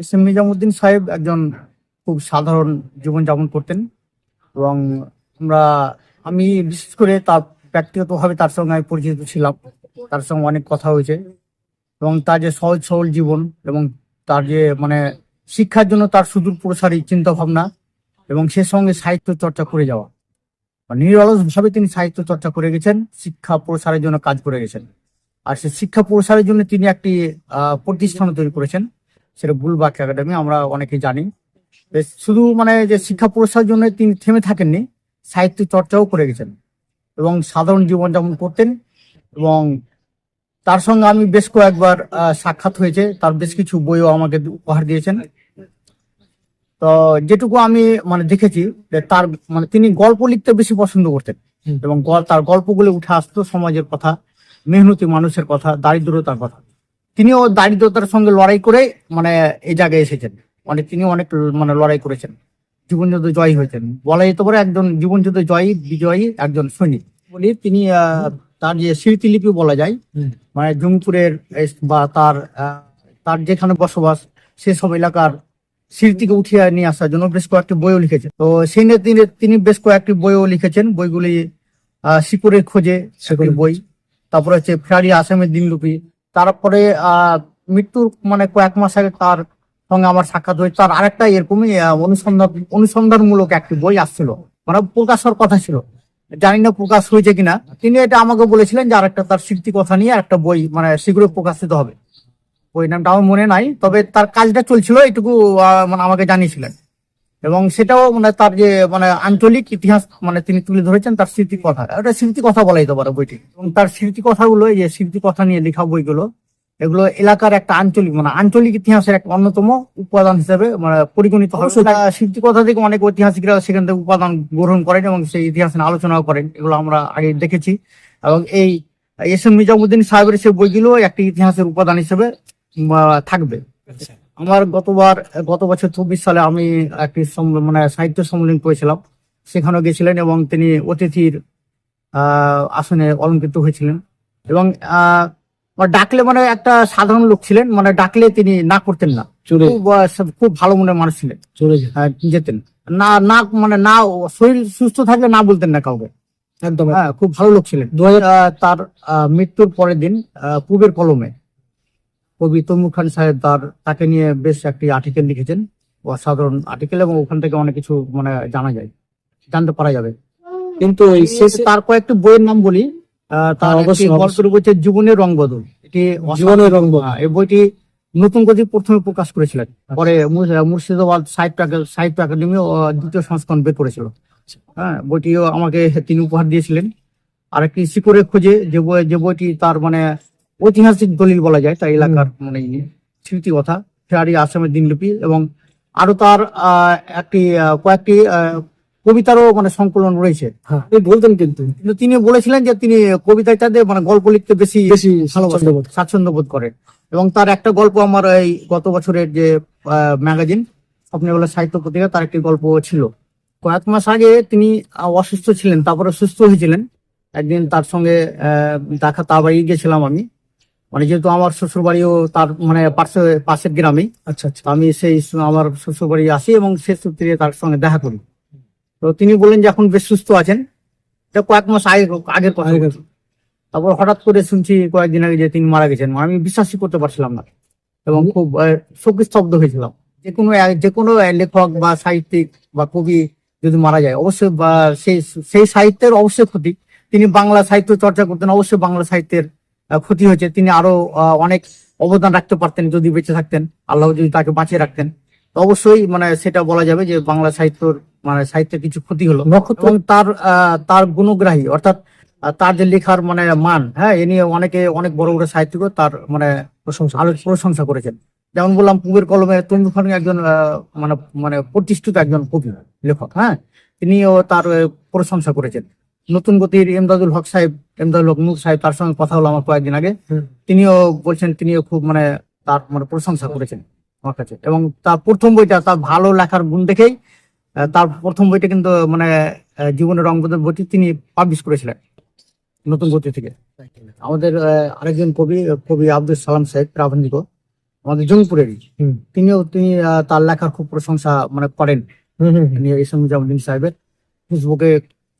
S M Nizamuddin সাহেব একজন খুব সাধারণ জীবনযাপন করতেন এবং আমরা, আমি বিশেষ করে তার ব্যক্তিগতভাবে তার সঙ্গে আমি পরিচিত ছিলাম। তার সঙ্গে অনেক কথা হয়েছে এবং তার যে সহজ সরল জীবন এবং তার যে মানে শিক্ষার জন্য তার সুদূর প্রসারী চিন্তা ভাবনা এবং সে সঙ্গে সাহিত্য চর্চা করে যাওয়া। নিরলস ভাবে তিনি সাহিত্য চর্চা করে গেছেন, শিক্ষা প্রসারের জন্য কাজ করে গেছেন। আর সে শিক্ষা প্রসারের জন্য তিনি একটি প্রতিষ্ঠান তৈরি করেছেন। সেটা বুলবাক একাডেমি আমরা অনেকে জানি। শুধু মানে যে শিক্ষা প্রসারের জন্য তিনি থেমে থাকেননি সাহিত্য চর্চাও করে গেছেন এবং সাধারণ জীবনযাপন করতেন এবং তার সঙ্গে আমি বেশ কয়েকবার সাক্ষাৎ হয়েছে। তার বেশ কিছু বইও আমাকে উপহার দিয়েছেন। তো যেটুকু আমি মানে দেখেছি তার মানে তিনি গল্প লিখতে বেশি পছন্দ করতেন এবং তার গল্পগুলো উঠে আসতো সমাজের কথা মেহনতি মানুষের কথা দারিদ্রতার কথা। তিনিও দারিদ্রতার সঙ্গে লড়াই করে মানে এই জায়গায় এসেছেন। মানে তিনি অনেক মানে লড়াই করেছেন। জীবনযুদ্ধ জয়ী হয়েছেন। বলা যেতে পারে একজন জীবনযুদ্ধ জয়ী বিজয়ী একজন সৈনিক। বলি তিনি তার যে স্মৃতিলিপি বলা যায় মানে জঙ্গপুরের এস- বা তার তার যেখানে বসবাস সেসব এলাকার স্মৃতিকে উঠিয়ে নিয়ে আসার জন্য বেশ কয়েকটি বইও লিখেছেন। তো সেই নিয়ে তিনি তিনি বেশ কয়েকটি বইও লিখেছেন। বইগুলি আহ, শিকড়ের খোঁজে বই। তারপরে হচ্ছে ফেরারি আসামের দিনলিপি তারপরে মৃত্যুর মানে কয়েক মাস আগে তার সঙ্গে আমার সাক্ষাৎ হয়েছে। তার আরেকটা এরকমই অনুসন্ধান, অনুসন্ধানমূলক একটি বই আসছিল। মানে প্রকাশ হওয়ার কথা ছিল। জানি না প্রকাশ হয়েছে কিনা। তিনি এটা আমাকে বলেছিলেন যে আরেকটা তার স্মৃতি কথা নিয়ে একটা বই মানে শীঘ্রই প্রকাশিত হবে। বই নামটা আমার মনে নাই, তবে তার কাজটা চলছিল, এটুকু মানে আমাকে জানিয়েছিলেন। এবং সেটাও মানে তার যে মানে আঞ্চলিক ইতিহাস মানে তিনি তুলে ধরেছেন তার স্মৃতি কথা ওটা স্মৃতি কথা বলা যেতে পারে বইটি। এবং তার স্মৃতি কথাগুলো এই যে স্মৃতি কথা নিয়ে লেখা বইগুলো এগুলো এলাকার একটা আঞ্চলিক মানে আঞ্চলিক ইতিহাসের একটা অন্যতম উপাদান হিসেবে মানে পরিগণিত। আহ, স্মৃতি কথা থেকে অনেক ঐতিহাসিকরা সেখান থেকে উপাদান গ্রহণ করেন এবং সেই ইতিহাস নিয়ে আলোচনাও করেন। এগুলো আমরা আগে দেখেছি। এবং এই এস এম নিজামুদ্দিন সাহেবের সেই বইগুলো একটি ইতিহাসের উপাদান হিসেবে থাকবে। আমার গতবার গত বছর চব্বিশ সালে আমি একটি মানে সাহিত্য সম্মেলন করেছিলাম। সেখানেও গেছিলেন এবং তিনি অতিথির আসনে অলঙ্কৃত হয়েছিলেন। এবং আহ, মানে ডাকলে মানে একটা সাধারণ লোক ছিলেন মানে ডাকলে তিনি না করতেন না। খুব ভালো মনের মানুষ ছিলেন। চলে যেতেন। না না মানে না শরীর সুস্থ থাকলে না বলতেন না কাউকে। একদম হ্যাঁ খুব ভালো লোক ছিলেন। দু হাজার তার মৃত্যুর পরের দিন পূবের কলমে কবি তৈমুর খান সাহেব তার তাকে নিয়ে বেশ একটি আর্টিকেল লিখেছেন। অসাধারণ আর্টিকেল এবং ওখান থেকে অনেক কিছু মানে জানা যায় জানতে পারা যাবে। কিন্তু তার কয়েকটি বইয়ের নাম বলি তার হ্যাঁ, অবশ্যই, গল্পের বই হচ্ছে জীবনের রং বদল। এটি জীবনের রং হ্যাঁ, এই বইটি নতুন গতি প্রথমে প্রকাশ করেছিলেন। পরে মুর্শিদাবাদ সাহিত্য সাহিত্য একাডেমি দ্বিতীয় সংস্করণ বের করেছিল। হ্যাঁ বইটিও আমাকে তিনি উপহার দিয়েছিলেন। আর একটি শিকড়ের খোঁজে যে বই যে বইটি তার মানে ঐতিহাসিক দলিল বলা যায় তার এলাকার মানে স্মৃতি কথা ফেরারি আসামের দিনলিপি এবং আরও তার একটি কয়েকটি কবিতারও মানে সংকলন রয়েছে। হ্যাঁ। বলতেন কিন্তু। কিন্তু তিনি বলেছিলেন যে তিনি কবিতাটাতে মানে গল্প লিখতে বেশি বেশি স্বাচ্ছন্দ্য বোধ। করেন। এবং তার একটা গল্প আমার এই গত বছরের যে ম্যাগাজিন স্বপ্নের বেলা সাহিত্য পত্রিকা তার একটি গল্প ছিল। কয়েক মাস আগে তিনি অসুস্থ ছিলেন তারপরে সুস্থ হয়েছিলেন। একদিন তার সঙ্গে আহ, দেখা তার বাড়ি গেছিলাম আমি। মানে যেহেতু আমার শ্বশুর বাড়িও তার মানে পাশে পাশের গ্রামেই আচ্ছা আচ্ছা। আমি সেই আমার শ্বশুর বাড়ি আসি এবং সে সূত্রে তার সঙ্গে দেখা করি। তো তিনি বলেন যে এখন বেশ সুস্থ আছেন। এটা কয়েক মাস আগে আগের কথা তারপর হঠাৎ করে শুনছি কয়েকদিন আগে যে তিনি মারা গেছেন। আমি বিশ্বাসই করতে পারছিলাম না। এবং খুব শোকস্তব্ধ হয়েছিলাম। যে কোনো যে কোনো লেখক বা সাহিত্যিক বা কবি যদি মারা যায় অবশ্যই সেই সেই সাহিত্যের অবশ্যই ক্ষতি। তিনি বাংলা সাহিত্য চর্চা করতেন অবশ্যই বাংলা সাহিত্যের ক্ষতি হয়েছে। তিনি আরও অনেক অবদান রাখতে পারতেন যদি বেঁচে থাকতেন। আল্লাহ যদি তাকে বাঁচিয়ে রাখতেন। তো অবশ্যই মানে সেটা বলা যাবে যে বাংলা সাহিত্যর মানে সাহিত্যের কিছু ক্ষতি হলো। নক্ষত্র এবং তার তার গুণগ্রাহী অর্থাৎ তার যে লেখার মানে মান হ্যাঁ এ নিয়ে অনেকে অনেক বড় বড় সাহিত্যিক তার মানে প্রশংসা প্রশংসা করেছেন। যেমন বললাম পুবের কলমে খান একজন মানে মানে প্রতিষ্ঠিত একজন কবি লেখক হ্যাঁ তিনিও তার প্রশংসা করেছেন। নতুন গতির এমদাদুল হক সাহেব এমদাদুল হক নূর সাহেব তার সঙ্গে কথা হলো আমার কয়েকদিন আগে। তিনিও বলছেন তিনিও খুব মানে তার মানে প্রশংসা করেছেন আমার কাছে। এবং তার প্রথম বইটা তার ভালো লেখার গুণ দেখেই তার প্রথম বইটা কিন্তু মানে জীবনের রং বদল বইটি তিনি পাবলিশ করেছিলেন নতুন গতি থেকে। আমাদের আরেকজন কবি কবি আব্দুল সালাম সাহেব প্রাবন্ধিক আমাদের জঙ্গিপুরেরই। তিনিও তিনি তার লেখার খুব প্রশংসা মানে করেন। তিনি জামুদ্দিন সাহেবের ফেসবুকে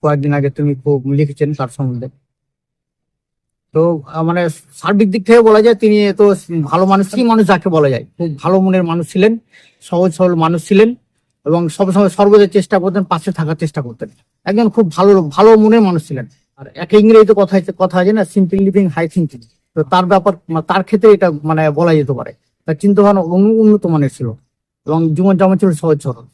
কয়েকদিন আগে তুমি খুব লিখেছেন তার সম্বন্ধে। তো মানে সার্বিক দিক থেকে বলা যায় তিনি তো ভালো মানুষ কি মানুষ যাকে বলা যায়, খুব ভালো মনের মানুষ ছিলেন, সহজ সরল মানুষ ছিলেন এবং সবসময় সর্বদা চেষ্টা করতেন, পাশে থাকার চেষ্টা করতেন। একজন খুব ভালো ভালো মনের মানুষ ছিলেন। আর এক ইংরেজিতে কথা কথা আছে না সিম্পল লিভিং হাই থিঙ্কিং তো তার ব্যাপার, তার ক্ষেত্রে এটা মানে বলা যেতে পারে। তার চিন্তা ভাবনা উন্নত মানের ছিল এবং জীবন যেমন ছিল সহজ সরল।